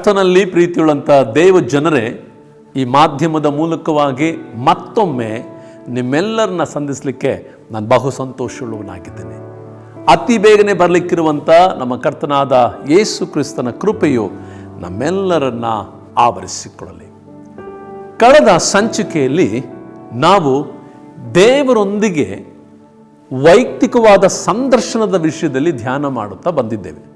ಕರ್ತನಲ್ಲಿ ಪ್ರೀತಿಯುಳ್ಳಂಥ ದೇವ ಜನರೇ, ಈ ಮಾಧ್ಯಮದ ಮೂಲಕವಾಗಿ ಮತ್ತೊಮ್ಮೆ ನಿಮ್ಮೆಲ್ಲರನ್ನ ಸಂಧಿಸಲಿಕ್ಕೆ ನಾನು ಬಹು ಸಂತೋಷವುಳ್ಳವನಾಗಿದ್ದೇನೆ. ಅತಿ ಬೇಗನೆ ಬರಲಿಕ್ಕಿರುವಂಥ ನಮ್ಮ ಕರ್ತನಾದ ಯೇಸು ಕ್ರಿಸ್ತನ ಕೃಪೆಯು ನಮ್ಮೆಲ್ಲರನ್ನ ಆವರಿಸಿಕೊಳ್ಳಲಿ. ಕಳೆದ ಸಂಚಿಕೆಯಲ್ಲಿ ನಾವು ದೇವರೊಂದಿಗೆ ವೈಯಕ್ತಿಕವಾದ ಸಂದರ್ಶನದ ವಿಷಯದಲ್ಲಿ ಧ್ಯಾನ ಮಾಡುತ್ತಾ ಬಂದಿದ್ದೇವೆ.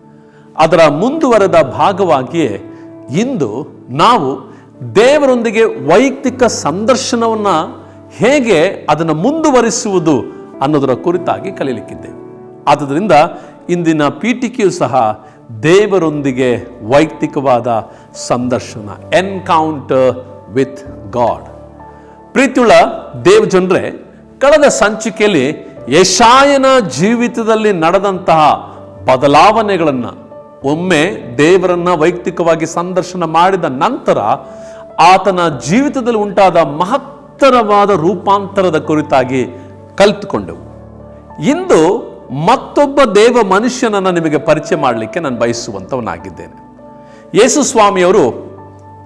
ಅದರ ಮುಂದುವರೆದ ಭಾಗವಾಗಿಯೇ ಇಂದು ನಾವು ದೇವರೊಂದಿಗೆ ವೈಯಕ್ತಿಕ ಸಂದರ್ಶನವನ್ನು ಹೇಗೆ ಅದನ್ನು ಮುಂದುವರಿಸುವುದು ಅನ್ನೋದರ ಕುರಿತಾಗಿ ಕಲೀಲಿಕ್ಕಿದ್ದೇವೆ. ಆದ್ದರಿಂದ ಇಂದಿನ ಪೀಠಿಕೆಯು ಸಹ ದೇವರೊಂದಿಗೆ ವೈಯಕ್ತಿಕವಾದ ಸಂದರ್ಶನ ಎನ್ಕೌಂಟರ್ ವಿತ್ ಗಾಡ್ ಪ್ರೀತಿಯುಳ್ಳ ದೇವ್ ಜನರೇ ಕಳೆದ ಸಂಚಿಕೆಯಲ್ಲಿ ಯಶಾಯನ ಜೀವಿತದಲ್ಲಿ ನಡೆದಂತಹ ಬದಲಾವಣೆಗಳನ್ನು ಒಮ್ಮೆ ದೇವರನ್ನ ವೈಯಕ್ತಿಕವಾಗಿ ಸಂದರ್ಶನ ಮಾಡಿದ ನಂತರ ಆತನ ಜೀವಿತದಲ್ಲಿ ಉಂಟಾದ ಮಹತ್ತರವಾದ ರೂಪಾಂತರದ ಕುರಿತಾಗಿ ಕಲಿತುಕೊಂಡೆವು. ಇಂದು ಮತ್ತೊಬ್ಬ ದೇವ ಮನುಷ್ಯನನ್ನು ನಿಮಗೆ ಪರಿಚಯ ಮಾಡಲಿಕ್ಕೆ ನಾನು ಬಯಸುವಂಥವನಾಗಿದ್ದೇನೆ ಯೇಸು ಸ್ವಾಮಿಯವರು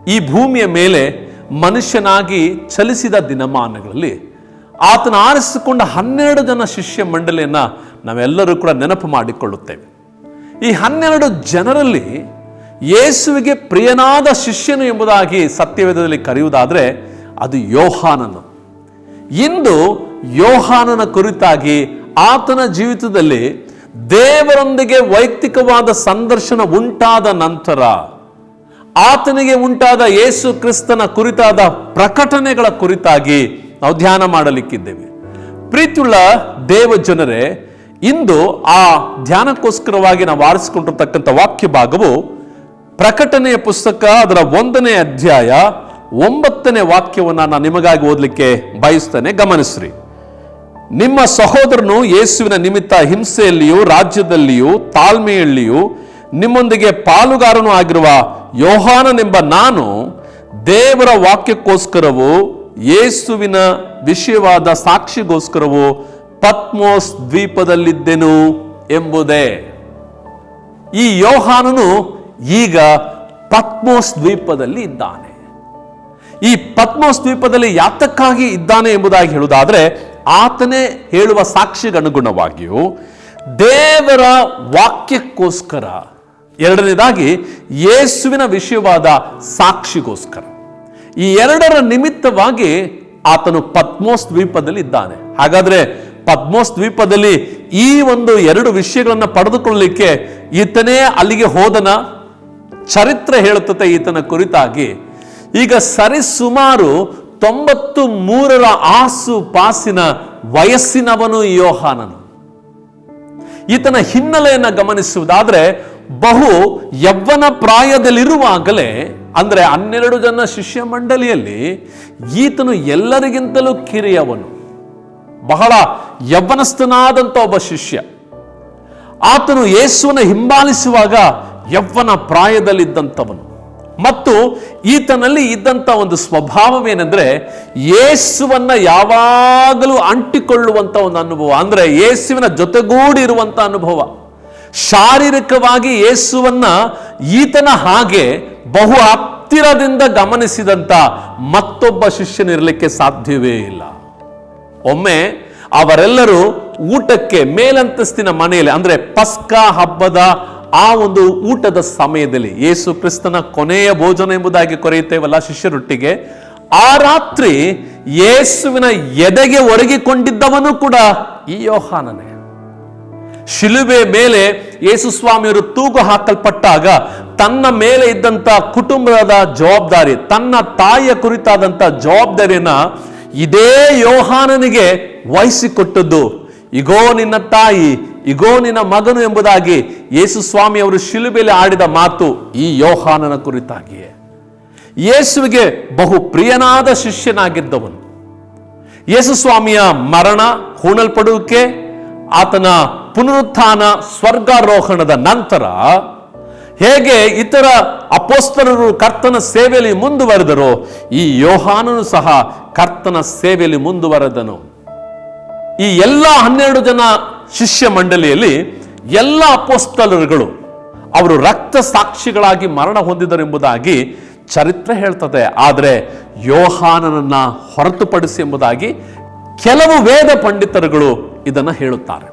ಈ ಭೂಮಿಯ ಮೇಲೆ ಮನುಷ್ಯನಾಗಿ ಚಲಿಸಿದ ದಿನಮಾನಗಳಲ್ಲಿ ಆತನ ಆರಿಸಿಕೊಂಡ ಹನ್ನೆರಡು ಜನ ಶಿಷ್ಯ ಮಂಡಳಿಯನ್ನು ನಾವೆಲ್ಲರೂ ಕೂಡ ನೆನಪು ಮಾಡಿಕೊಳ್ಳುತ್ತೇವೆ. ಈ ಹನ್ನೆರಡು ಜನರಲ್ಲಿ ಯೇಸುವಿಗೆ ಪ್ರಿಯನಾದ ಶಿಷ್ಯನು ಎಂಬುದಾಗಿ ಸತ್ಯವೇದದಲ್ಲಿ ಕರೆಯುವುದಾದರೆ ಅದು ಯೋಹಾನನು. ಇಂದು ಯೋಹಾನನ ಕುರಿತಾಗಿ ಆತನ ಜೀವಿತದಲ್ಲಿ ದೇವರೊಂದಿಗೆ ವೈಯಕ್ತಿಕವಾದ ಸಂದರ್ಶನ ಉಂಟಾದ ನಂತರ, ಆತನಿಗೆ ಉಂಟಾದ ಯೇಸು ಕ್ರಿಸ್ತನ ಕುರಿತಾದ ಪ್ರಕಟಣೆಗಳ ಕುರಿತಾಗಿ ನಾವು ಧ್ಯಾನ ಮಾಡಲಿಕ್ಕಿದ್ದೇವೆ. ಪ್ರೀತಿಯುಳ್ಳ ದೇವ ಜನರೇ ಇಂದು ಆ ಧ್ಯಾನಕ್ಕೋಸ್ಕರವಾಗಿ ನಾವು ಆರಿಸಿಕೊಂಡಿರ್ತಕ್ಕಂಥ ವಾಕ್ಯ ಭಾಗವು ಪ್ರಕಟಣೆಯ ಪುಸ್ತಕ, ಅದರ ಒಂದನೇ ಅಧ್ಯಾಯ, ಒಂಬತ್ತನೇ ವಾಕ್ಯವನ್ನು ನಾನು ನಿಮಗಾಗಿ ಓದಲಿಕ್ಕೆ ಬಯಸ್ತೇನೆ. ಗಮನಿಸ್ರಿ. ನಿಮ್ಮ ಸಹೋದರನು ಯೇಸುವಿನ ನಿಮಿತ್ತ ಹಿಂಸೆಯಲ್ಲಿಯೂ, ರಾಜ್ಯದಲ್ಲಿಯೂ, ತಾಳ್ಮೆಯಲ್ಲಿಯೂ ನಿಮ್ಮೊಂದಿಗೆ ಪಾಲುಗಾರನೂ ಆಗಿರುವ ಯೋಹಾನನೆಂಬ ನಾನು ದೇವರ ವಾಕ್ಯಕ್ಕೋಸ್ಕರವೂ, ಯೇಸುವಿನ ವಿಷಯವಾದ ಸಾಕ್ಷಿಗೋಸ್ಕರವೂ ಪತ್ಮೋಸ್ ದ್ವೀಪದಲ್ಲಿದ್ದೆನು ಎಂಬುದೇ. ಈ ಯೋಹಾನನು ಈಗ ಪತ್ಮೋಸ್ ದ್ವೀಪದಲ್ಲಿ ಇದ್ದಾನೆ. ಈ ಪದ್ಮೋಸ್ ದ್ವೀಪದಲ್ಲಿ ಯಾತಕ್ಕಾಗಿ ಇದ್ದಾನೆ ಎಂಬುದಾಗಿ ಹೇಳುವುದಾದ್ರೆ, ಆತನೇ ಹೇಳುವ ಸಾಕ್ಷಿಗನುಗುಣವಾಗಿಯೂ ದೇವರ ವಾಕ್ಯಕ್ಕೋಸ್ಕರ. ಎರಡನೇದಾಗಿ, ಯೇಸುವಿನ ವಿಷಯವಾದ ಸಾಕ್ಷಿಗೋಸ್ಕರ. ಈ ಎರಡರ ನಿಮಿತ್ತವಾಗಿ ಆತನು ಪದ್ಮೋಸ್ ದ್ವೀಪದಲ್ಲಿ ಇದ್ದಾನೆ ಹಾಗಾದ್ರೆ ಪದ್ಮೋಸ್ ದ್ವೀಪದಲ್ಲಿ ಈ ಒಂದು ಎರಡು ವಿಷಯಗಳನ್ನು ಪಡೆದುಕೊಳ್ಳಲಿಕ್ಕೆ ಈತನೇ ಅಲ್ಲಿಗೆ ಹೋದನ ಚರಿತ್ರೆ ಹೇಳುತ್ತದೆ ಈತನ ಕುರಿತಾಗಿ. ಈಗ ಸರಿಸುಮಾರು ತೊಂಬತ್ತು ಮೂರರ ಆಸು ಪಾಸಿನ ವಯಸ್ಸಿನವನು ಯೋಹಾನನು. ಈತನ ಹಿನ್ನೆಲೆಯನ್ನು ಗಮನಿಸುವುದಾದ್ರೆ ಬಹು ಯವ್ವನ ಪ್ರಾಯದಲ್ಲಿರುವಾಗಲೇ, ಅಂದ್ರೆ ಹನ್ನೆರಡು ಜನ ಶಿಷ್ಯ ಮಂಡಳಿಯಲ್ಲಿ ಈತನು ಎಲ್ಲರಿಗಿಂತಲೂ ಕಿರಿಯವನು. ಬಹಳ ಯವ್ವನಸ್ಥನಾದಂಥ ಒಬ್ಬ ಶಿಷ್ಯ. ಆತನು ಯೇಸುವನ್ನು ಹಿಂಬಾಲಿಸುವಾಗ ಯವ್ವನ ಪ್ರಾಯದಲ್ಲಿದ್ದಂಥವನು. ಮತ್ತು ಈತನಲ್ಲಿ ಇದ್ದಂಥ ಒಂದು ಸ್ವಭಾವವೇನೆಂದ್ರೆ ಯೇಸುವನ್ನ ಯಾವಾಗಲೂ ಅಂಟಿಕೊಳ್ಳುವಂಥ ಒಂದು ಅನುಭವ. ಅಂದ್ರೆ ಯೇಸುವಿನ ಜೊತೆಗೂಡಿ ಇರುವಂಥ ಅನುಭವ. ಶಾರೀರಿಕವಾಗಿ ಯೇಸುವನ್ನ ಈತನ ಹಾಗೆ ಬಹು ಹತ್ತಿರದಿಂದ ಗಮನಿಸಿದಂಥ ಮತ್ತೊಬ್ಬ ಶಿಷ್ಯನಿರಲಿಕ್ಕೆ ಸಾಧ್ಯವೇ ಇಲ್ಲ. ಒಮ್ಮೆ ಅವರೆಲ್ಲರೂ ಊಟಕ್ಕೆ ಮೇಲಂತಸ್ತಿನ ಮನೆಯಲ್ಲಿ, ಅಂದ್ರೆ ಪಸ್ಕಾ ಹಬ್ಬದ ಆ ಒಂದು ಊಟದ ಸಮಯದಲ್ಲಿ ಯೇಸು ಕ್ರಿಸ್ತನ ಕೊನೆಯ ಭೋಜನ ಎಂಬುದಾಗಿ ಕೊರೆಯುತ್ತೇವಲ್ಲ ಶಿಷ್ಯರೊಟ್ಟಿಗೆ, ಆ ರಾತ್ರಿ ಯೇಸುವಿನ ಎದೆಗೆ ಒರಗಿಕೊಂಡಿದ್ದವನು ಕೂಡ ಈ ಯೋಹಾನನೇ. ಶಿಲುಬೆ ಮೇಲೆ ಯೇಸು ಸ್ವಾಮಿಯವರು ತೂಗು ಹಾಕಲ್ಪಟ್ಟಾಗ ತನ್ನ ಮೇಲೆ ಇದ್ದಂತ ಕುಟುಂಬದ ಜವಾಬ್ದಾರಿ, ತನ್ನ ತಾಯಿಯ ಕುರಿತಾದಂತ ಜವಾಬ್ದಾರಿಯನ್ನ ಇದೇ ಯೋಹಾನನಿಗೆ ವಹಿಸಿಕೊಟ್ಟದ್ದು. ಇಗೋ ನಿನ್ನ ತಾಯಿ, ಇಗೋ ನಿನ್ನ ಮಗನು ಎಂಬುದಾಗಿ ಯೇಸು ಸ್ವಾಮಿ ಅವರು ಶಿಲುಬೆಲೆ ಆಡಿದ ಮಾತು ಈ ಯೋಹಾನನ ಕುರಿತಾಗಿಯೇ. ಯೇಸುವಿಗೆ ಬಹು ಪ್ರಿಯನಾದ ಶಿಷ್ಯನಾಗಿದ್ದವನು. ಯೇಸು ಸ್ವಾಮಿಯ ಮರಣ, ಹೂಣಲ್ಪಡುವಿಕೆ, ಆತನ ಪುನರುತ್ಥಾನ, ಸ್ವರ್ಗಾರೋಹಣದ ನಂತರ ಹೇಗೆ ಇತರ ಅಪೋಸ್ತರರು ಕರ್ತನ ಸೇವೆಯಲ್ಲಿ ಮುಂದುವರೆದರು, ಈ ಯೋಹಾನನು ಸಹ ಕರ್ತನ ಸೇವೆಯಲ್ಲಿ ಮುಂದುವರೆದನು. ಈ ಎಲ್ಲ ಹನ್ನೆರಡು ಜನ ಶಿಷ್ಯ ಮಂಡಳಿಯಲ್ಲಿ ಎಲ್ಲ ಅಪೋಸ್ತಲರುಗಳು ಅವರು ರಕ್ತ ಸಾಕ್ಷಿಗಳಾಗಿ ಮರಣ ಹೊಂದಿದರು ಎಂಬುದಾಗಿ ಚರಿತ್ರೆ ಹೇಳ್ತದೆ. ಆದರೆ ಯೋಹಾನನನ್ನ ಹೊರತುಪಡಿಸಿ ಎಂಬುದಾಗಿ ಕೆಲವು ವೇದ ಪಂಡಿತರುಗಳು ಇದನ್ನು ಹೇಳುತ್ತಾರೆ.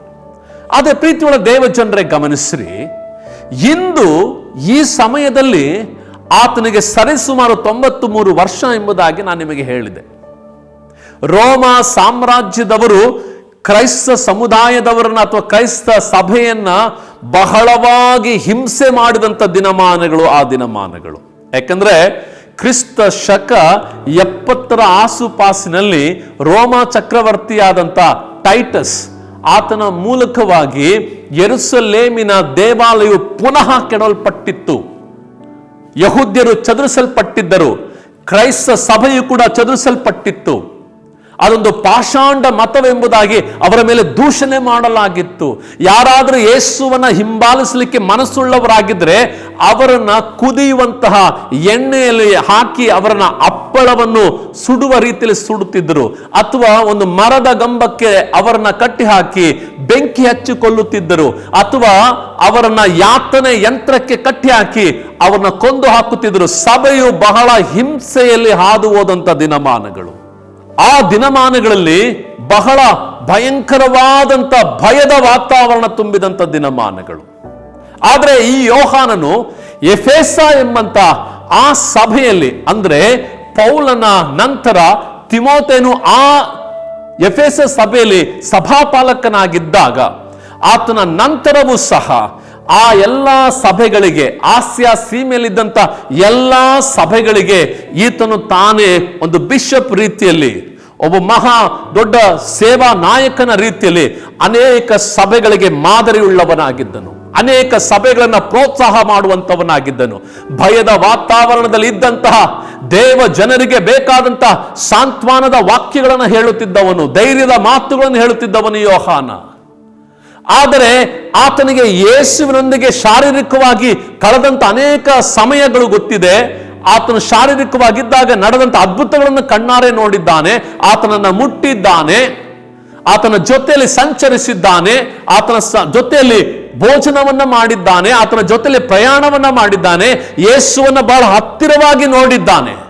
ಆದರೆ ಪ್ರೀತಿಯೊಳ ದೇವಜನರೇ ಗಮನಿಸ್ರಿ. ಇಂದು ಈ ಸಮಯದಲ್ಲಿ ಆತನಿಗೆ ಸರಿಸುಮಾರು ತೊಂಬತ್ತು ಮೂರು ವರ್ಷ ಎಂಬುದಾಗಿ ನಾನು ನಿಮಗೆ ಹೇಳಿದೆ. ರೋಮ ಸಾಮ್ರಾಜ್ಯದವರು ಕ್ರೈಸ್ತ ಸಮುದಾಯದವರನ್ನ ಅಥವಾ ಕ್ರೈಸ್ತ ಸಭೆಯನ್ನ ಬಹಳವಾಗಿ ಹಿಂಸೆ ಮಾಡಿದಂಥ ದಿನಮಾನಗಳು ಆ ದಿನಮಾನಗಳು. ಯಾಕಂದ್ರೆ ಕ್ರಿಸ್ತ ಶಕ ಎಪ್ಪತ್ತರ ಆಸುಪಾಸಿನಲ್ಲಿ ರೋಮ ಚಕ್ರವರ್ತಿಯಾದಂಥ ಟೈಟಸ್ ಆತನ ಮೂಲಕವಾಗಿ ಎರುಸಲೇಮಿನ ದೇವಾಲಯವು ಪುನಃ ಕೆಡವಲ್ಪಟ್ಟಿತ್ತು. ಯಹೂದ್ಯರು ಚದುರಿಸಲ್ಪಟ್ಟಿದ್ದರು. ಕ್ರೈಸ್ತ ಸಭೆಯು ಕೂಡ ಚದುರಿಸಲ್ಪಟ್ಟಿತ್ತು. ಅದೊಂದು ಪಾಷಾಂಡ ಮತವೆಂಬುದಾಗಿ ಅವರ ಮೇಲೆ ದೂಷಣೆ ಮಾಡಲಾಗಿತ್ತು. ಯಾರಾದರೂ ಯೇಸುವನ್ನ ಹಿಂಬಾಲಿಸಲಿಕ್ಕೆ ಮನಸ್ಸುಳ್ಳವರಾಗಿದ್ರೆ ಅವರನ್ನ ಕುದಿಯುವಂತಹ ಎಣ್ಣೆಯಲ್ಲಿ ಹಾಕಿ ಅವರನ್ನ ಅಪ್ಪಳವನ್ನು ಸುಡುವ ರೀತಿಯಲ್ಲಿ ಸುಡುತ್ತಿದ್ದರು. ಅಥವಾ ಒಂದು ಮರದ ಗಂಬಕ್ಕೆ ಅವರನ್ನ ಕಟ್ಟಿ ಹಾಕಿ ಬೆಂಕಿ ಹಚ್ಚಿಕೊಳ್ಳುತ್ತಿದ್ದರು. ಅಥವಾ ಅವರನ್ನ ಯಾತನೆ ಯಂತ್ರಕ್ಕೆ ಕಟ್ಟಿ ಹಾಕಿ ಅವರನ್ನ ಕೊಂದು ಹಾಕುತ್ತಿದ್ದರು. ಸಭೆಯು ಬಹಳ ಹಿಂಸೆಯಲ್ಲಿ ಹಾದು ಹೋದಂಥ ದಿನಮಾನಗಳು. ಆ ದಿನಮಾನಗಳಲ್ಲಿ ಬಹಳ ಭಯಂಕರವಾದಂತ ಭಯದ ವಾತಾವರಣ ತುಂಬಿದಂಥ ದಿನಮಾನಗಳು. ಆದರೆ ಈ ಯೋಹಾನನು ಎಫೆಸ ಎಂಬಂತ ಆ ಸಭೆಯಲ್ಲಿ, ಅಂದ್ರೆ ಪೌಲನ ನಂತರ ತಿಮೋತೆನು ಆ ಎಫೆಸ ಸಭೆಯಲ್ಲಿ ಸಭಾಪಾಲಕನಾಗಿದ್ದಾಗ, ಆತನ ನಂತರವೂ ಸಹ ಆ ಎಲ್ಲ ಸಭೆಗಳಿಗೆ, ಆಸ್ಯ ಸೀಮೆಯಲ್ಲಿದ್ದಂಥ ಎಲ್ಲ ಸಭೆಗಳಿಗೆ ಈತನು ತಾನೇ ಒಂದು ಬಿಷಪ್ ರೀತಿಯಲ್ಲಿ, ಒಬ್ಬ ಮಹಾ ದೊಡ್ಡ ಸೇವಾ ನಾಯಕನ ರೀತಿಯಲ್ಲಿ ಅನೇಕ ಸಭೆಗಳಿಗೆ ಮಾದರಿಯುಳ್ಳವನಾಗಿದ್ದನು. ಅನೇಕ ಸಭೆಗಳನ್ನು ಪ್ರೋತ್ಸಾಹ ಮಾಡುವಂಥವನಾಗಿದ್ದನು ಭಯದ ವಾತಾವರಣದಲ್ಲಿ ಇದ್ದಂತಹ, ದೇವ ಜನರಿಗೆ ಬೇಕಾದಂತಹ ಸಾಂತ್ವನದ ವಾಕ್ಯಗಳನ್ನು ಹೇಳುತ್ತಿದ್ದವನು, ಧೈರ್ಯದ ಮಾತುಗಳನ್ನು ಹೇಳುತ್ತಿದ್ದವನು ಯೋಹಾನ. ಆದರೆ ಆತನಿಗೆ ಯೇಸುವಿನೊಂದಿಗೆ ಶಾರೀರಿಕವಾಗಿ ಕಳೆದಂತ ಅನೇಕ ಸಮಯಗಳು ಗೊತ್ತಿದೆ. ಆತನು ಶಾರೀರಿಕವಾಗಿದ್ದಾಗ ನಡೆದಂತ ಅದ್ಭುತಗಳನ್ನು ಕಣ್ಣಾರೆ ನೋಡಿದ್ದಾನೆ. ಆತನನ್ನು ಮುಟ್ಟಿದ್ದಾನೆ. ಆತನ ಜೊತೆಯಲ್ಲಿ ಸಂಚರಿಸಿದ್ದಾನೆ. ಆತನ ಜೊತೆಯಲ್ಲಿ ಭೋಜನವನ್ನ ಮಾಡಿದ್ದಾನೆ. ಆತನ ಜೊತೆಯಲ್ಲಿ ಪ್ರಯಾಣವನ್ನ ಮಾಡಿದ್ದಾನೆ. ಯೇಸುವನ್ನು ಬಹಳ ಹತ್ತಿರವಾಗಿ ನೋಡಿದ್ದಾನೆ.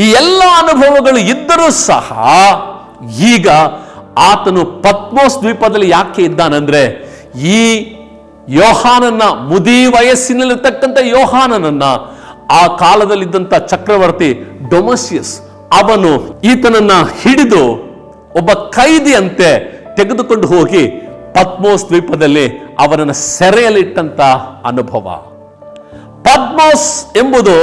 ಈ ಎಲ್ಲ ಅನುಭವಗಳು ಇದ್ದರೂ ಸಹ ಈಗ ಆತನು ಪತ್ಮೋಸ್ ದ್ವೀಪದಲ್ಲಿ ಯಾಕೆ ಇದ್ದಾನಂದ್ರೆ ಈ ಯೋಹಾನನ್ನ ಮುದಿ ವಯಸ್ಸಿನಲ್ಲಿರ್ತಕ್ಕಂಥ ಯೋಹಾನನನ್ನ ಆ ಕಾಲದಲ್ಲಿದ್ದಂಥ ಚಕ್ರವರ್ತಿ ಡೊಮಸಿಯಸ್, ಅವನು ಈತನನ್ನ ಹಿಡಿದು ಒಬ್ಬ ಕೈದಿಯಂತೆ ತೆಗೆದುಕೊಂಡು ಹೋಗಿ ಪದ್ಮೋಸ್ ದ್ವೀಪದಲ್ಲಿ ಅವನನ್ನು ಸೆರೆಯಲ್ಲಿಟ್ಟಂತ ಅನುಭವ. ಪದ್ಮೋಸ್ ಎಂಬುದು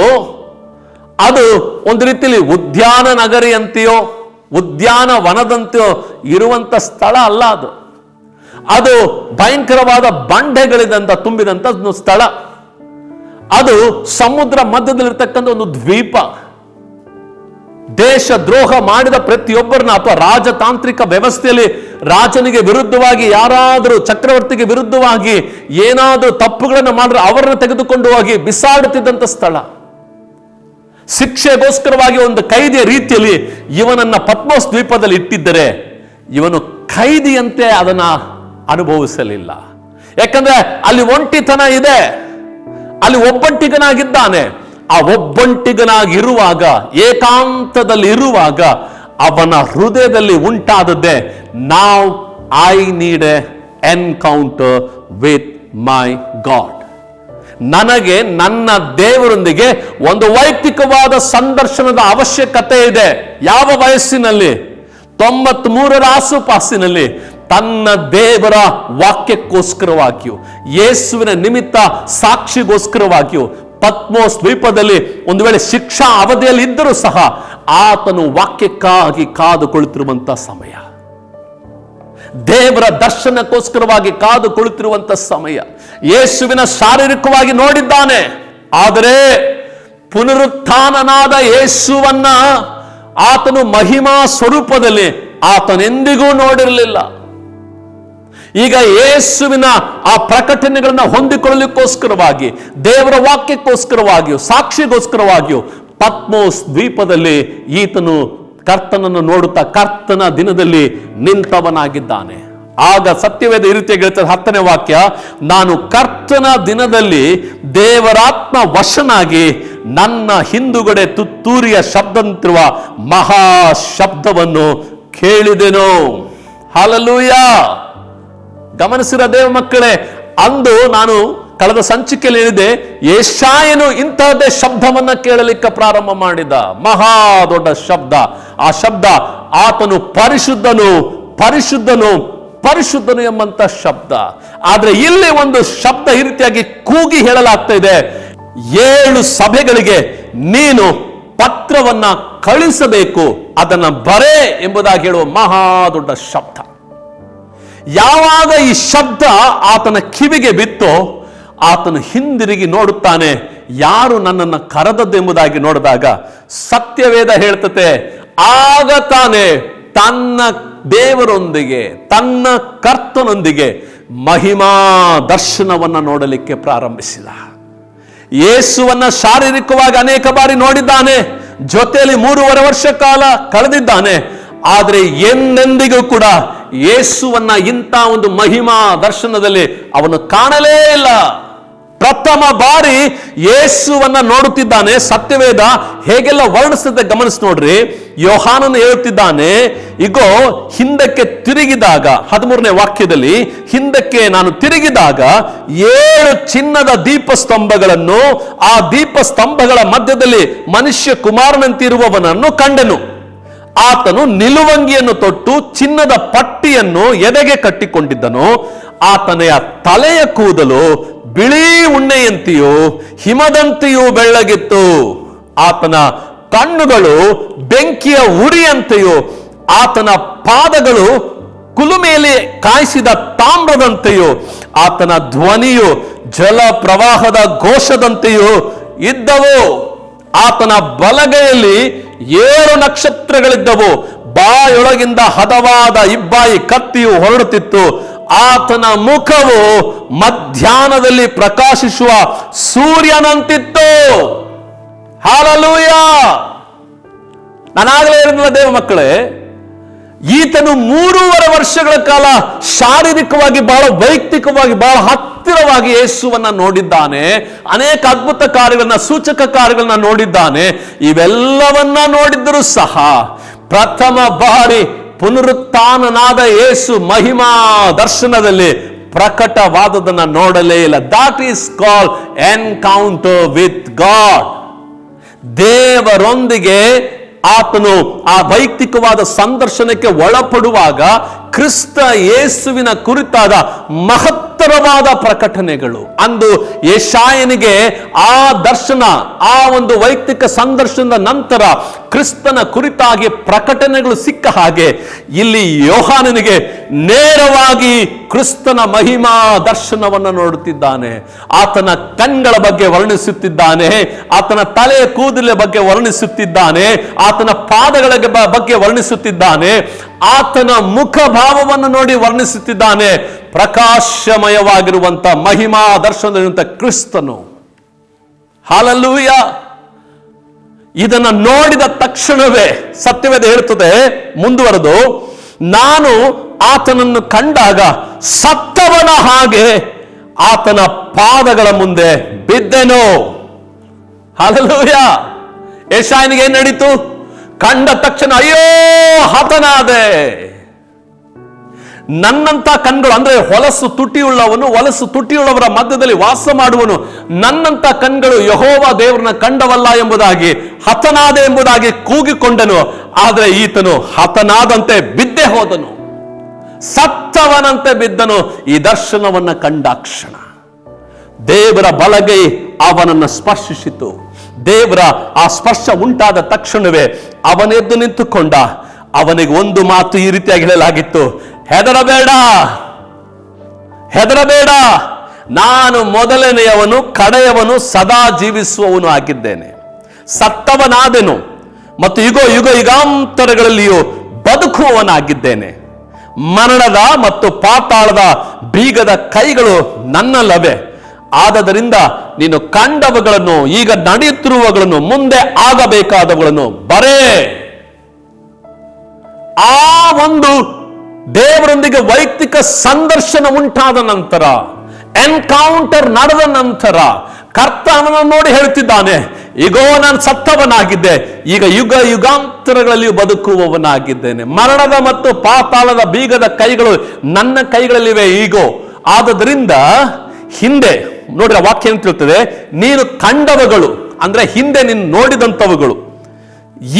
ಅದು ಒಂದು ರೀತಿಯಲ್ಲಿ ಉದ್ಯಾನ ನಗರಿ ಅಂತೆಯೋ ಉದ್ಯಾನ ವನದಂತೆಯೋ ಇರುವಂತ ಸ್ಥಳ ಅಲ್ಲ ಅದು. ಅದು ಭಯಂಕರವಾದ ಬಂಡೆಗಳಿಂದ ತುಂಬಿದಂತ ಒಂದು ಸ್ಥಳ. ಅದು ಸಮುದ್ರ ಮಧ್ಯದಲ್ಲಿರ್ತಕ್ಕಂಥ ಒಂದು ದ್ವೀಪ. ದೇಶ ದ್ರೋಹ ಮಾಡಿದ ಪ್ರತಿಯೊಬ್ಬರನ್ನ ಅಥವಾ ರಾಜತಾಂತ್ರಿಕ ವ್ಯವಸ್ಥೆಯಲ್ಲಿ ರಾಜನಿಗೆ ವಿರುದ್ಧವಾಗಿ ಯಾರಾದರೂ ಚಕ್ರವರ್ತಿಗೆ ವಿರುದ್ಧವಾಗಿ ಏನಾದರೂ ತಪ್ಪುಗಳನ್ನು ಮಾಡಿದ್ರೆ ಅವರನ್ನು ತೆಗೆದುಕೊಂಡು ಹೋಗಿ ಬಿಸಾಡುತ್ತಿದ್ದಂಥ ಸ್ಥಳ. ಶಿಕ್ಷೆಗೋಸ್ಕರವಾಗಿ ಒಂದು ಕೈದಿಯ ರೀತಿಯಲ್ಲಿ ಇವನನ್ನ ಪದ್ಮೋಸ್ ದ್ವೀಪದಲ್ಲಿ ಇಟ್ಟಿದ್ದರೆ ಇವನು ಕೈದಿಯಂತೆ ಅದನ್ನ ಅನುಭವಿಸಲಿಲ್ಲ. ಯಾಕಂದ್ರೆ ಅಲ್ಲಿ ಒಂಟಿತನ ಇದೆ. ಅಲ್ಲಿ ಒಬ್ಬಂಟಿಗನಾಗಿದ್ದಾನೆ. ಆ ಒಬ್ಬಂಟಿಗನಾಗಿರುವಾಗ, ಏಕಾಂತದಲ್ಲಿ ಇರುವಾಗ ಅವನ ಹೃದಯದಲ್ಲಿ ಉಂಟಾದದ್ದೇ ನಾವ್ I need a encounter with my God ನನಗೆ ನನ್ನ ದೇವರೊಂದಿಗೆ ಒಂದು ವೈಯಕ್ತಿಕವಾದ ಸಂದರ್ಶನದ ಅವಶ್ಯಕತೆ ಇದೆ. ಯಾವ ವಯಸ್ಸಿನಲ್ಲಿ? ತೊಂಬತ್ ಮೂರರ ಆಸುಪಾಸಿನಲ್ಲಿ ತನ್ನ ದೇವರ ವಾಕ್ಯಕ್ಕೋಸ್ಕರವಾಗಿಯೂ, ಯೇಸುವಿನ ನಿಮಿತ್ತ ಸಾಕ್ಷಿಗೋಸ್ಕರವಾಗಿಯೂ, ಪದ್ಮೋಸ್ ದ್ವೀಪದಲ್ಲಿ ಒಂದು ವೇಳೆ ಶಿಕ್ಷಾ ಅವಧಿಯಲ್ಲಿ ಇದ್ದರೂ ಸಹ ಆತನು ವಾಕ್ಯಕ್ಕಾಗಿ ಕಾದು ಕುಳಿತಿರುವಂತ ಸಮಯ. ದೇವರ ದರ್ಶನಕ್ಕೋಸ್ಕರವಾಗಿ ಕಾದು ಕುಳಿತಿರುವಂತ ಸಮಯ. ಯೇಸುವಿನ ಶಾರೀರಿಕವಾಗಿ ನೋಡಿದ್ದಾನೆ. ಆದರೆ ಪುನರುತ್ಥಾನನಾದ ಯೇಸುವನ್ನ ಆತನು ಮಹಿಮಾ ಸ್ವರೂಪದಲ್ಲಿ ಆತನೆಂದಿಗೂ ನೋಡಿರಲಿಲ್ಲ. ಈಗ ಯೇಸುವಿನ ಆ ಪ್ರಕಟಣೆಗಳನ್ನ ಹೊಂದಿಕೊಳ್ಳಲಿಕ್ಕೋಸ್ಕರವಾಗಿ, ದೇವರ ವಾಕ್ಯಕ್ಕೋಸ್ಕರವಾಗಿಯೂ, ಸಾಕ್ಷಿಗೋಸ್ಕರವಾಗಿಯೂ ಪತ್ಮೋಸ್ ದ್ವೀಪದಲ್ಲಿ ಈತನು ಕರ್ತನನ್ನು ನೋಡುತ್ತಾ ಕರ್ತನ ದಿನದಲ್ಲಿ ನಿಂತವನಾಗಿದ್ದಾನೆ. ಆಗ ಸತ್ಯವೇದ ಈ ರೀತಿಯಾಗಿ ಹೇಳ್ತಾರೆ, ಹತ್ತನೇ ವಾಕ್ಯ, ನಾನು ಕರ್ತನ ದಿನದಲ್ಲಿ ದೇವರಾತ್ಮ ವಶನಾಗಿ ನನ್ನ ಹಿಂದುಗಡೆ ತುತ್ತೂರಿಯ ಶಬ್ದಂತಿರುವ ಮಹಾ ಶಬ್ದವನ್ನು ಕೇಳಿದೆನು. ಹಾಲಲೂಯ ಗಮನಿಸಿರ ದೇವ ಮಕ್ಕಳೇ, ಅಂದು ನಾನು ಕಳೆದ ಸಂಚಿಕೆಯಲ್ಲಿ ಹೇಳಿದೆ ಏಷಾಯನು ಇಂತಹದ್ದೇ ಶಬ್ದವನ್ನ ಕೇಳಲಿಕ್ಕೆ ಪ್ರಾರಂಭ ಮಾಡಿದ. ಮಹಾ ದೊಡ್ಡ ಶಬ್ದ. ಆ ಶಬ್ದ ಆತನು ಪರಿಶುದ್ಧನು ಪರಿಶುದ್ಧನು ಪರಿಶುದ್ಧನು ಎಂಬಂತ ಶಬ್ದ. ಆದ್ರೆ ಇಲ್ಲಿ ಒಂದು ಶಬ್ದ ಈ ರೀತಿಯಾಗಿ ಕೂಗಿ ಹೇಳಲಾಗ್ತಾ ಇದೆ. ಏಳು ಸಭೆಗಳಿಗೆ ನೀನು ಪತ್ರವನ್ನ ಕಳಿಸಬೇಕು, ಅದನ್ನ ಬರೇ ಎಂಬುದಾಗಿ ಹೇಳುವ ಮಹಾ ದೊಡ್ಡ ಶಬ್ದ. ಯಾವಾಗ ಈ ಶಬ್ದ ಆತನ ಕಿವಿಗೆ ಬಿತ್ತೋ ಆತನು ಹಿಂದಿರುಗಿ ನೋಡುತ್ತಾನೆ. ಯಾರು ನನ್ನನ್ನು ಕರೆದದ್ದೆಂಬುದಾಗಿ ನೋಡಿದಾಗ ಸತ್ಯವೇದ ಹೇಳ್ತತೆ, ಆಗ ತಾನೆ ತನ್ನ ದೇವರೊಂದಿಗೆ, ತನ್ನ ಕರ್ತನೊಂದಿಗೆ ಮಹಿಮಾ ದರ್ಶನವನ್ನು ನೋಡಲಿಕ್ಕೆ ಪ್ರಾರಂಭಿಸಿದ. ಯೇಸುವನ್ನ ಶಾರೀರಿಕವಾಗಿ ಅನೇಕ ಬಾರಿ ನೋಡಿದ್ದಾನೆ, ಜೊತೆಯಲ್ಲಿ ಮೂರುವರೆ ವರ್ಷ ಕಾಲ ಕಳೆದಿದ್ದಾನೆ. ಆದರೆ ಎಂದೆಂದಿಗೂ ಕೂಡ ಯೇಸುವನ್ನ ಇಂಥ ಒಂದು ಮಹಿಮಾ ದರ್ಶನದಲ್ಲಿ ಅವನು ಕಾಣಲೇ ಇಲ್ಲ. ಪ್ರಥಮ ಬಾರಿ ಯೇಸುವನ್ನ ನೋಡುತ್ತಿದ್ದಾನೆ. ಸತ್ಯವೇದ ಹೇಗೆಲ್ಲ ವರ್ಣಿಸುತ್ತೆ ಗಮನಿಸಿ ನೋಡ್ರಿ. ಯೋಹಾನನ್ ಹೇಳುತ್ತಿದ್ದಾನೆ, ಇಗೋ, ಹಿಂದಕ್ಕೆ ತಿರುಗಿದಾಗ, ಹದಿಮೂರನೇ ವಾಕ್ಯದಲ್ಲಿ, ಹಿಂದಕ್ಕೆ ನಾನು ತಿರುಗಿದಾಗ ಏಳು ಚಿನ್ನದ ದೀಪಸ್ತಂಭಗಳನ್ನು, ಆ ದೀಪಸ್ತಂಭಗಳ ಮಧ್ಯದಲ್ಲಿ ಮನುಷ್ಯ ಕುಮಾರನಂತಿರುವವನನ್ನು ಕಂಡೆನು. ಆತನು ನಿಲುವಂಗಿಯನ್ನು ತೊಟ್ಟು ಚಿನ್ನದ ಪಟ್ಟಿಯನ್ನು ಎದೆಗೆ ಕಟ್ಟಿಕೊಂಡಿದ್ದನು, ಆತನೆಯ ತಲೆಯ ಕೂದಲು ಬಿಳಿ ಉಣ್ಣೆಯಂತೆಯೂ ಹಿಮದಂತೆಯೂ ಬೆಳ್ಳಗಿತ್ತು. ಆತನ ಕಣ್ಣುಗಳು ಬೆಂಕಿಯ ಉರಿಯಂತೆಯೂ, ಆತನ ಪಾದಗಳು ಕುಲುಮೇಲೆ ಕಾಯಿಸಿದ ತಾಮ್ರದಂತೆಯೂ, ಆತನ ಧ್ವನಿಯು ಜಲ ಪ್ರವಾಹದ ಘೋಷದಂತೆಯೂ ಇದ್ದವು. ಆತನ ಬಲಗೈಯಲ್ಲಿ ಏಳು ನಕ್ಷತ್ರಗಳಿದ್ದವು. ಬಾಯೊಳಗಿಂದ ಹದವಾದ ಇಬ್ಬಾಯಿ ಕತ್ತಿಯು ಹೊರಡುತ್ತಿತ್ತು. ಆತನ ಮುಖವು ಮಧ್ಯಾಹ್ನದಲ್ಲಿ ಪ್ರಕಾಶಿಸುವ ಸೂರ್ಯನಂತಿತ್ತು. ಹಾಲಲೂಯ! ನಾನಾಗಲೇ ಇರಲಿಲ್ಲ ದೇವ ಮಕ್ಕಳೇ ಈತನು ಮೂರುವರೆ ವರ್ಷಗಳ ಕಾಲ ಶಾರೀರಿಕವಾಗಿ ಬಹಳ, ವೈಯಕ್ತಿಕವಾಗಿ ಬಹಳ ಹತ್ತಿರವಾಗಿ ಯೇಸುವನ್ನ ನೋಡಿದ್ದಾನೆ. ಅನೇಕ ಅದ್ಭುತ ಕಾರ್ಯಗಳನ್ನ, ಸೂಚಕ ಕಾರ್ಯಗಳನ್ನ ನೋಡಿದ್ದಾನೆ. ಇವೆಲ್ಲವನ್ನ ನೋಡಿದ್ದರೂ ಸಹ ಪ್ರಥಮ ಬಾರಿ ಪುನರುತ್ಥಾನನಾದ ಯೇಸು ಮಹಿಮಾ ದರ್ಶನದಲ್ಲಿ ಪ್ರಕಟವಾದದನ್ನ ನೋಡಲೇ ಇಲ್ಲ. That is call encounter with God ದೇವರೊಂದಿಗೆ ಆತನು ಆ ವೈಯಕ್ತಿಕವಾದ ಸಂದರ್ಶನಕ್ಕೆ ಒಳಪಡುವಾಗ ಕ್ರಿಸ್ತ ಯೇಸುವಿನ ಕುರಿತಾದ ಮಹತ್ತರವಾದ ಪ್ರಕಟಣೆಗಳು. ಅಂದು ಯಶಾಯನಿಗೆ ಆ ದರ್ಶನ, ಆ ಒಂದು ವೈಯಕ್ತಿಕ ಸಂದರ್ಶನದ ನಂತರ ಕ್ರಿಸ್ತನ ಕುರಿತಾಗಿ ಪ್ರಕಟಣೆಗಳು ಸಿಕ್ಕ ಹಾಗೆ ಇಲ್ಲಿ ಯೋಹಾನನಿಗೆ ನೇರವಾಗಿ ಕ್ರಿಸ್ತನ ಮಹಿಮಾ ದರ್ಶನವನ್ನು ನೋಡುತ್ತಿದ್ದಾನೆ. ಆತನ ಕಣ್ಗಳ ಬಗ್ಗೆ ವರ್ಣಿಸುತ್ತಿದ್ದಾನೆ, ಆತನ ತಲೆಯ ಕೂದಲ ಬಗ್ಗೆ ವರ್ಣಿಸುತ್ತಿದ್ದಾನೆ, ಆತನ ಪಾದಗಳ ಬಗ್ಗೆ ವರ್ಣಿಸುತ್ತಿದ್ದಾನೆ, ಆತನ ಮುಖ ಭಾವವನ್ನು ನೋಡಿ ವರ್ಣಿಸುತ್ತಿದ್ದಾನೆ. ಪ್ರಕಾಶಮಯವಾಗಿರುವಂತ ಮಹಿಮಾ ದರ್ಶನದಂತ ಕ್ರಿಸ್ತನು. ಹಾಲಲ್ಲೂಯ. ಇದನ್ನು ನೋಡಿದ ತಕ್ಷಣವೇ ಸತ್ಯವೇದ ಹೇಳುತ್ತದೆ, ಮುಂದುವರೆದು, ನಾನು ಆತನನ್ನು ಕಂಡಾಗ ಸತ್ತವನ ಹಾಗೆ ಆತನ ಪಾದಗಳ ಮುಂದೆ ಬಿದ್ದೆನು. ಹಾಲಲ್ಲೂಯ. ಯಶಾಯನಿಗೆ ಏನ್ ನಡೀತು? ಕಂಡ ತಕ್ಷಣ, ಅಯ್ಯೋ, ಹತನಾದೆ. ನನ್ನಂತ ಕಣ್ಗಳು, ಅಂದ್ರೆ ಹೊಲಸು ತುಟಿಯುಳ್ಳವನು, ಹೊಲಸು ತುಟಿಯುಳ್ಳವರ ಮಧ್ಯದಲ್ಲಿ ವಾಸ ಮಾಡುವನು, ನನ್ನಂತ ಕಣ್ಗಳು ಯಹೋವ ದೇವರನ್ನ ಕಂಡವಲ್ಲ ಎಂಬುದಾಗಿ, ಹತನಾದ ಎಂಬುದಾಗಿ ಕೂಗಿಕೊಂಡನು. ಆದರೆ ಈತನು ಹತನಾದಂತೆ ಬಿದ್ದೆ ಹೋದನು. ಸತ್ತವನಂತೆ ಬಿದ್ದನು. ಈ ದರ್ಶನವನ್ನ ಕಂಡಾಕ್ಷಣ ದೇವರ ಬಲಗೈ ಅವನನ್ನು ಸ್ಪರ್ಶಿಸಿತು. ದೇವರ ಆ ಸ್ಪರ್ಶ ಉಂಟಾದ ತಕ್ಷಣವೇ ಅವನೆದ್ದು ನಿಂತುಕೊಂಡ. ಅವನಿಗೆ ಒಂದು ಮಾತು ಈ ರೀತಿಯಾಗಿ ಹೇಳಲಾಗಿತ್ತು. ಹೆದರಬೇಡ. ಹೆದರಬೇಡ. ನಾನು ಮೊದಲನೆಯವನು, ಕಡೆಯವನು ಸದಾ ಜೀವಿಸುವವನು ಆಗಿದ್ದೇನೆ. ಸತ್ತವನಾದೆನು ಮತ್ತು ಯುಗ ಯುಗ ಯುಗಾಂತರಗಳಲ್ಲಿಯೂ ಬದುಕುವವನಾಗಿದ್ದೇನೆ. ಮರಣದ ಮತ್ತು ಪಾತಾಳದ ಬೀಗದ ಕೈಗಳು ನನ್ನಲ್ಲವೇ. ಆದದರಿಂದ ನೀನು ಕಂಡವುಗಳನ್ನು, ಈಗ ನಡೆಯುತ್ತಿರುವಗಳನ್ನು ಮುಂದೆ ಆಗಬೇಕಾದವುಗಳನ್ನು ಬರೇ. ಆ ಒಂದು ದೇವರೊಂದಿಗೆ ವೈಯಕ್ತಿಕ ಸಂದರ್ಶನ ಉಂಟಾದ ನಂತರ, ಎನ್ಕೌಂಟರ್ ನಡೆದ ನಂತರ ಕರ್ತ ಅವನನ್ನು ನೋಡಿ ಹೇಳ್ತಿದ್ದಾನೆ ಈಗೋ ನಾನು ಸತ್ತವನಾಗಿದ್ದೆ. ಈಗ ಯುಗ ಯುಗಾಂತರಗಳಲ್ಲಿ ಬದುಕುವವನಾಗಿದ್ದೇನೆ. ಮರಣದ ಮತ್ತು ಪಾತಾಳದ ಬೀಗದ ಕೈಗಳು ನನ್ನ ಕೈಗಳಲ್ಲಿವೆ, ಈಗೋ. ಆದದ್ರಿಂದ ಹಿಂದೆ ನೋಡಿದ ವಾಕ್ಯ ಏನು ತಿಳುತ್ತದೆ? ನೀನು ಕಂಡವಗಳು ಅಂದ್ರೆ ಹಿಂದೆ ನೀನು ನೋಡಿದಂಥವುಗಳು,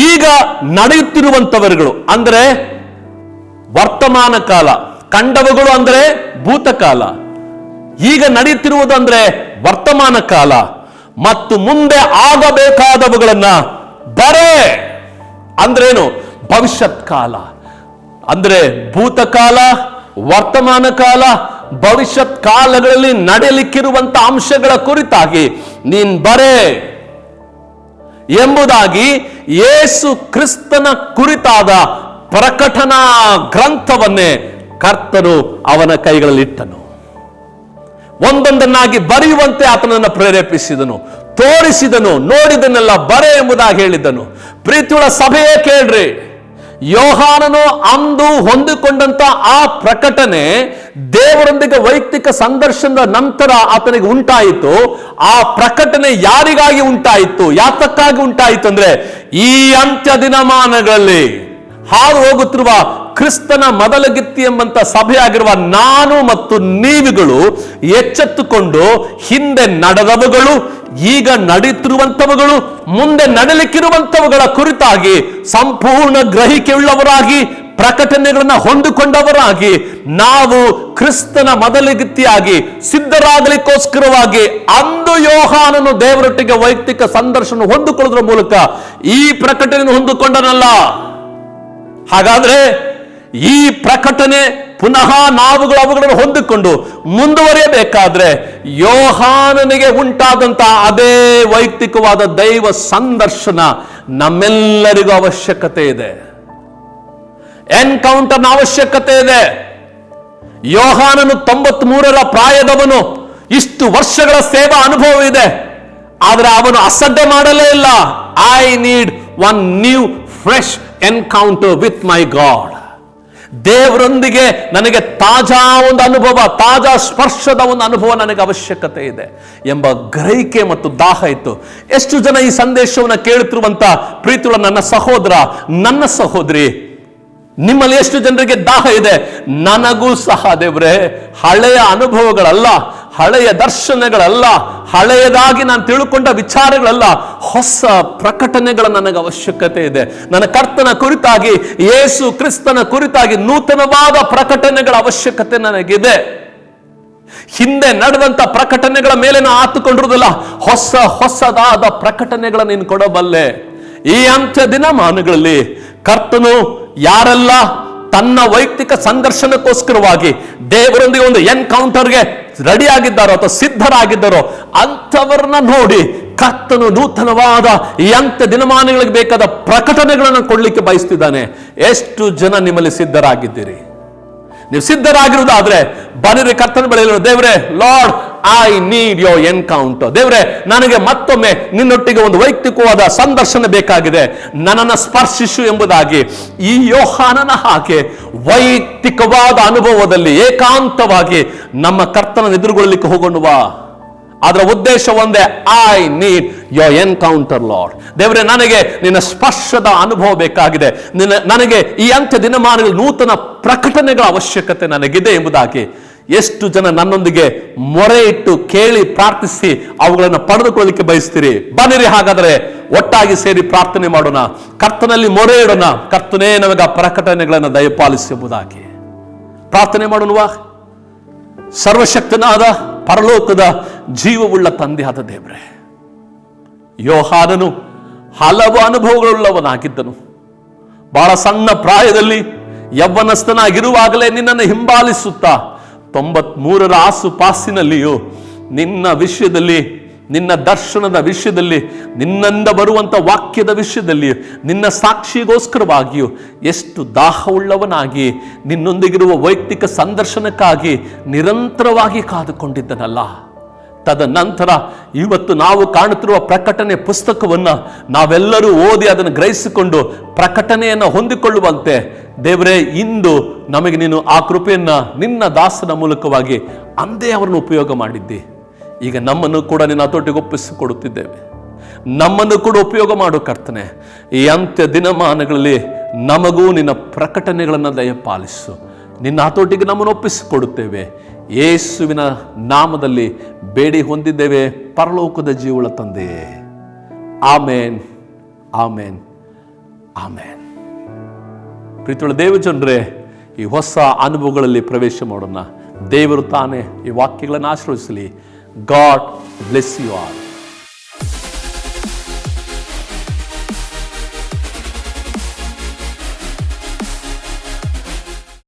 ಈಗ ನಡೆಯುತ್ತಿರುವಂತವರುಗಳು ಅಂದ್ರೆ ವರ್ತಮಾನ ಕಾಲ. ಕಂಡವುಗಳು ಅಂದ್ರೆ ಭೂತಕಾಲ. ಈಗ ನಡೆಯುತ್ತಿರುವುದು ಅಂದ್ರೆ ವರ್ತಮಾನ ಕಾಲ. ಮತ್ತು ಮುಂದೆ ಆಗಬೇಕಾದವುಗಳನ್ನ ಬರೆ. ಅಂದ್ರೇನು? ಭವಿಷ್ಯತ್ ಕಾಲ. ಅಂದ್ರೆ ಭೂತಕಾಲ, ವರ್ತಮಾನ ಕಾಲ, ಭವಿಷ್ಯತ್ ಕಾಲಗಳಲ್ಲಿ ನಡೆಯಲಿಕ್ಕಿರುವಂತ ಅಂಶಗಳ ಕುರಿತಾಗಿ ನೀನ್ ಬರೇ. ಎಂಬುದಾಗಿ ಯೇಸು ಕ್ರಿಸ್ತನ ಕುರಿತಾದ ಪ್ರಕಟಣಾ ಗ್ರಂಥವನ್ನೇ ಕರ್ತನು ಅವನ ಕೈಗಳಲ್ಲಿ ಇಟ್ಟನು ಒಂದೊಂದನ್ನಾಗಿ ಬರೆಯುವಂತೆ ಆತನನ್ನು ಪ್ರೇರೇಪಿಸಿದನು, ತೋರಿಸಿದನು ನೋಡಿದನೆಲ್ಲ ಬರೆ ಎಂಬುದಾಗಿ ಹೇಳಿದ್ದನು. ಪ್ರೀತಿಯುಳ ಸಭೆಯೇ ಕೇಳ್ರಿ. ಯೋಹಾನನು ಅಂದು ಹೊಂದಿಕೊಂಡಂತ ಆ ಪ್ರಕಟಣೆ ದೇವರೊಂದಿಗೆ ವೈಯಕ್ತಿಕ ಸಂದರ್ಶನದ ನಂತರ ಆತನಿಗೆ ಉಂಟಾಯಿತು. ಆ ಪ್ರಕಟಣೆ ಯಾರಿಗಾಗಿ ಉಂಟಾಯಿತು? ಯಾತಕ್ಕಾಗಿ ಉಂಟಾಯಿತು ಅಂದ್ರೆ ಈ ಅಂತ್ಯ ದಿನಮಾನಗಳಲ್ಲಿ. ಹಾದು ಹೋಗುತ್ತಿರುವ ಕ್ರಿಸ್ತನ ಮೊದಲಗಿತ್ತಿ ಎಂಬಂತ ಸಭೆಯಾಗಿರುವ ನಾನು ಮತ್ತು ನೀವುಗಳು ಎಚ್ಚೆತ್ತುಕೊಂಡು ಹಿಂದೆ ನಡೆದವುಗಳು, ಈಗ ನಡೀತಿರುವಂತವುಗಳು ಮುಂದೆ ನಡಲಿಕ್ಕಿರುವಂತವುಗಳ ಕುರಿತಾಗಿ ಸಂಪೂರ್ಣ ಗ್ರಹಿಕೆಯುಳ್ಳವರಾಗಿ, ಪ್ರಕಟಣೆಗಳನ್ನ ಹೊಂದಿಕೊಂಡವರಾಗಿ, ನಾವು ಕ್ರಿಸ್ತನ ಮೊದಲಿಗಿತ್ತಿಯಾಗಿ ಸಿದ್ಧರಾಗಲಿಕ್ಕೋಸ್ಕರವಾಗಿ ಅಂದು ಯೋಹಾನನು ದೇವರೊಟ್ಟಿಗೆ ವೈಯಕ್ತಿಕ ಸಂದರ್ಶನ ಹೊಂದಿಕೊಳ್ಳೋದ್ರ ಮೂಲಕ ಈ ಪ್ರಕಟಣೆಯನ್ನು ಹೊಂದಿಕೊಂಡನಲ್ಲ. ಹಾಗಾದ್ರೆ ಈ ಪ್ರಕಟಣೆ ಪುನಃ ನಾವುಗಳು ಅವುಗಳನ್ನು ಹೊಂದಿಕೊಂಡು ಮುಂದುವರಿಯಬೇಕಾದ್ರೆ ಯೋಹಾನನಿಗೆ ಉಂಟಾದಂತಹ ಅದೇ ವೈಯಕ್ತಿಕವಾದ ದೈವ ಸಂದರ್ಶನ ನಮ್ಮೆಲ್ಲರಿಗೂ ಅವಶ್ಯಕತೆ ಇದೆ. ಎನ್ಕೌಂಟರ್ನ ಅವಶ್ಯಕತೆ ಇದೆ. ಯೋಹಾನನು ತೊಂಬತ್ ಮೂರರ ಪ್ರಾಯದವನು. ಇಷ್ಟು ವರ್ಷಗಳ ಸೇವಾ ಅನುಭವ ಇದೆ. ಆದರೆ ಅವನು ಅಸಡ್ಡೆ ಮಾಡಲೇ ಇಲ್ಲ. I need one new fresh encounter with my God ದೇವರೊಂದಿಗೆ ನನಗೆ ತಾಜಾ ಒಂದು ಅನುಭವ, ತಾಜಾ ಸ್ಪರ್ಶದ ಒಂದು ಅನುಭವ ನನಗೆ ಅವಶ್ಯಕತೆ ಇದೆ ಎಂಬ ಗ್ರಹಿಕೆ ಮತ್ತು ದಾಹ ಇತ್ತು. ಎಷ್ಟು ಜನ ಈ ಸಂದೇಶವನ್ನು ಕೇಳುತ್ತಿರುವಂತ ಪ್ರೀತಿಗಳ ನನ್ನ ಸಹೋದರ, ನನ್ನ ಸಹೋದರಿ, ನಿಮ್ಮಲ್ಲಿ ಎಷ್ಟು ಜನರಿಗೆ ದಾಹ ಇದೆ? ನನಗೂ ಸಹ ದೇವ್ರೆ, ಹಳೆಯ ಅನುಭವಗಳಲ್ಲ. ಹಳೆಯ ದರ್ಶನಗಳಲ್ಲ, ಹಳೆಯದಾಗಿ ನಾನು ತಿಳ್ಕೊಂಡ ವಿಚಾರಗಳಲ್ಲ, ಹೊಸ ಪ್ರಕಟಣೆಗಳ ನನಗೆ ಅವಶ್ಯಕತೆ ಇದೆ. ನನ್ನ ಕರ್ತನ ಕುರಿತಾಗಿ, ಯೇಸು ಕ್ರಿಸ್ತನ ಕುರಿತಾಗಿ ನೂತನವಾದ ಪ್ರಕಟಣೆಗಳ ಅವಶ್ಯಕತೆ ನನಗಿದೆ. ಹಿಂದೆ ನಡೆದಂತ ಪ್ರಕಟಣೆಗಳ ಮೇಲೆ ನಾ ಆತುಕೊಂಡಿರುವುದಿಲ್ಲ. ಹೊಸ ಹೊಸದಾದ ಪ್ರಕಟಣೆಗಳ ನೀನು ಕೊಡಬಲ್ಲೆ. ಈ ಅಂತ್ಯ ದಿನಮಾನಗಳಲ್ಲಿ ಕರ್ತನು ಯಾರೆಲ್ಲ? ತನ್ನ ವೈಯಕ್ತಿಕ ಸಂದರ್ಶನಕ್ಕೋಸ್ಕರವಾಗಿ ದೇವರೊಂದಿಗೆ ಒಂದು ಎನ್ಕೌಂಟರ್ಗೆ ರೆಡಿ ಆಗಿದ್ದಾರೋ ಅಥವಾ ಸಿದ್ಧರಾಗಿದ್ದಾರೋ ಅಂಥವ್ರನ್ನ ನೋಡಿ ಕತ್ತನು ನೂತನವಾದ ಎಂಥ ದಿನಮಾನಗಳಿಗೆ ಬೇಕಾದ ಪ್ರಕಟಣೆಗಳನ್ನು ಕೊಡ್ಲಿಕ್ಕೆ ಬಯಸ್ತಿದ್ದಾನೆ. ಎಷ್ಟು ಜನ ನಿಮ್ಮಲ್ಲಿ ಸಿದ್ಧರಾಗಿದ್ದೀರಿ? ನೀವು ಸಿದ್ಧರಾಗಿರುವುದಾದ್ರೆ ಬನ್ನಿರಿ ಕರ್ತನ ಬೆಳೆಯಲು ದೇವರೇ, Lord I need your encounter ದೇವ್ರೆ, ನನಗೆ ಮತ್ತೊಮ್ಮೆ ನಿನ್ನೊಟ್ಟಿಗೆ ಒಂದು ವೈಯಕ್ತಿಕವಾದ ಸಂದರ್ಶನ ಬೇಕಾಗಿದೆ. ನನ್ನನ್ನು ಸ್ಪರ್ಶಿಸು ಎಂಬುದಾಗಿ ಈ ಯೋಹಾನನ ಹಾಗೆ ವೈಯಕ್ತಿಕವಾದ ಅನುಭವದಲ್ಲಿ ಏಕಾಂತವಾಗಿ ನಮ್ಮ ಕರ್ತನ ಎದುರುಗೊಳ್ಳಲಿಕ್ಕೆ ಹೋಗೋಣವಾ ಅದರ ಉದ್ದೇಶ ಒಂದೇ I need your encounter Lord ದೇವರೇ, ನನಗೆ ನಿನ್ನ ಸ್ಪರ್ಶದ ಅನುಭವ ಬೇಕಾಗಿದೆ. ನಿನ್ನ, ನನಗೆ ಈ ಅಂತ್ಯ ದಿನಮಾನಗಳ ನೂತನ ಪ್ರಕಟಣೆಗಳ ಅವಶ್ಯಕತೆ ನನಗಿದೆ ಎಂಬುದಾಗಿ ಎಷ್ಟು ಜನ ನನ್ನೊಂದಿಗೆ ಮೊರೆ ಇಟ್ಟು ಕೇಳಿ ಪ್ರಾರ್ಥಿಸಿ ಅವುಗಳನ್ನು ಪಡೆದುಕೊಳ್ಳಲಿಕ್ಕೆ ಬಯಸ್ತೀರಿ? ಬನ್ನಿರಿ ಹಾಗಾದರೆ, ಒಟ್ಟಾಗಿ ಸೇರಿ ಪ್ರಾರ್ಥನೆ ಮಾಡೋಣ. ಕರ್ತನಲ್ಲಿ ಮೊರೆ ಇಡೋಣ ಕರ್ತನೇ, ನಮಗೆ ಆ ಪ್ರಕಟಣೆಗಳನ್ನು ದಯಪಾಲಿಸಿ ಎಂಬುದಾಗಿ. ಪ್ರಾರ್ಥನೆ ಮಾಡೋಣವಾ. ಸರ್ವಶಕ್ತನಾದ, ಪರಲೋಕದ ಜೀವವುಳ್ಳ ತಂದೆಯಾದ ದೇವರೇ. ಯೋಹಾನನು ಹಲವು ಅನುಭವಗಳುಳ್ಳವನಾಗಿದ್ದನು. ಬಹಳ ಸಣ್ಣ ಪ್ರಾಯದಲ್ಲಿ ಯವ್ವನಸ್ಥನಾಗಿರುವಾಗಲೇ ನಿನ್ನನ್ನು ಹಿಂಬಾಲಿಸುತ್ತಾ ತೊಂಬತ್ಮೂರರ ಆಸುಪಾಸಿನಲ್ಲಿಯೂ ನಿನ್ನ ವಿಷಯದಲ್ಲಿ, ನಿನ್ನ ದರ್ಶನದ ವಿಷಯದಲ್ಲಿ, ನಿನ್ನಿಂದ ಬರುವಂಥ ವಾಕ್ಯದ ವಿಷಯದಲ್ಲಿ ನಿನ್ನ ಸಾಕ್ಷಿಗೋಸ್ಕರವಾಗಿಯೂ ಎಷ್ಟು ದಾಹವುಳ್ಳವನಾಗಿ, ನಿನ್ನೊಂದಿಗಿರುವ ವೈಯಕ್ತಿಕ ಸಂದರ್ಶನಕ್ಕಾಗಿ ನಿರಂತರವಾಗಿ ಕಾದುಕೊಂಡಿದ್ದನಲ್ಲ. ತದನಂತರ ಇವತ್ತು ನಾವು ಕಾಣುತ್ತಿರುವ ಪ್ರಕಟಣೆ ಪುಸ್ತಕವನ್ನು ನಾವೆಲ್ಲರೂ ಓದಿ ಅದನ್ನು ಗ್ರಹಿಸಿಕೊಂಡು ಪ್ರಕಟಣೆಯನ್ನು ಹೊಂದಿಕೊಳ್ಳುವಂತೆ ದೇವರೇ, ಇಂದು ನಮಗೆ ನೀನು ಆ ಕೃಪೆಯನ್ನು ನಿನ್ನ ದಾಸನ ಮೂಲಕವಾಗಿ ಅಂದೇ ಅವರನ್ನು ಉಪಯೋಗ ಮಾಡಿದ್ದಿ. ಈಗ ನಮ್ಮನ್ನು ಕೂಡ ನಿನ್ನ ಹತೋಟಿಗೆ ಒಪ್ಪಿಸಿಕೊಡುತ್ತಿದ್ದೇವೆ. ನಮ್ಮನ್ನು ಕೂಡ ಉಪಯೋಗ ಮಾಡು ಕರ್ತನೆ. ಈ ಅಂತ್ಯ ದಿನಮಾನಗಳಲ್ಲಿ ನಮಗೂ ನಿನ್ನ ಪ್ರಕಟಣೆಗಳನ್ನು ದಯಪಾಲಿಸು. ನಿನ್ನ ಹತೋಟಿಗೆ ನಮ್ಮನ್ನು ಒಪ್ಪಿಸಿಕೊಡುತ್ತೇವೆ. ಯೇಸುವಿನ ನಾಮದಲ್ಲಿ ಬೇಡಿ ಹೊಂದಿದ್ದೇವೆ, ಪರಲೋಕದ ಜೀವಳ ತಂದೆಯೇ ಆಮೇನ್ ಆಮೇನ್ ಆಮೇನ್. ಪ್ರೀತಿಯುಳ್ಳ ದೇವಜನರೇ ಈ ಹೊಸ ಅನುಭವಗಳಲ್ಲಿ ಪ್ರವೇಶ ಮಾಡೋಣ. ದೇವರು ತಾನೇ ಈ ವಾಕ್ಯಗಳನ್ನು ಆಶೀರ್ವದಿಸಲಿ. God bless you R